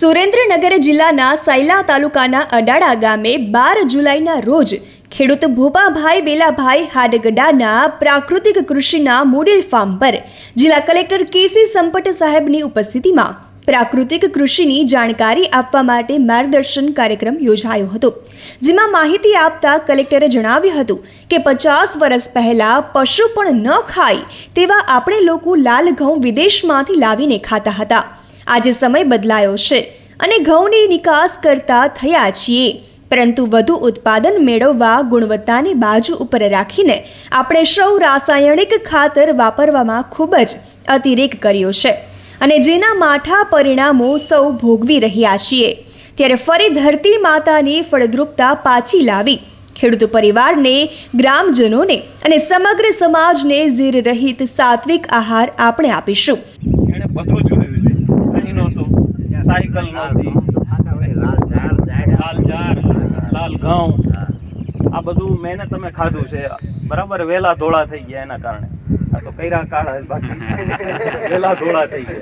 સુરેન્દ્રનગર જિલ્લાના સૈલા તાલુકાના અડાડા ગામે બાર જુલાઈના રોજ ખેડૂત ભૂપાભાઈ વેલાભાઈ હાડગડાના પ્રાકૃતિક કૃષિના મોડેલ ફાર્મ પર જિલ્લા કલેક્ટર કેસી સંપટ સાહેબની ઉપસ્થિતિમાં પ્રાકૃતિક કૃષિની જાણકારી આપવા માટે માર્ગદર્શન કાર્યક્રમ યોજાયો હતો. જેમાં માહિતી આપતા કલેક્ટરે જણાવ્યું હતું કે પચાસ વર્ષ પહેલાં પશુ પણ ન ખાય તેવા આપણે લોકો લાલ ઘઉં વિદેશમાંથી લાવીને ખાતા હતા. આજે સમય બદલાયો છે. અને ઘઉંની નિકાસ કરતા થયા છીએ. પરંતુ વધુ ઉત્પાદન મેળવવા ગુણવત્તાની બાજુ ઉપર રાખીને આપણે સૌ રાસાયણિક ખાતર વાપરવામાં ખૂબ જ અતિરેક કર્યો છે અને જેના માઠા પરિણામો સૌ ભોગવી રહ્યા છીએ. ત્યારે ફરી ધરતી માતાની ફળદ્રુપતા પાછી લાવી ખેડૂત પરિવારને, ગ્રામજનોને અને સમગ્ર સમાજને ઝેર રહિત સાત્વિક આહાર આપણે આપીશું. બધું સાયકલ નહોતી લાલ ઝાડ લાલ ઘઉં. આ બધું મહેનત તમે ખાધું છે. બરાબર વેલા ધોળા થઈ ગયા એના કારણે. આ તો કૈરા કાળા વેલા ધોળા થઈ ગયા.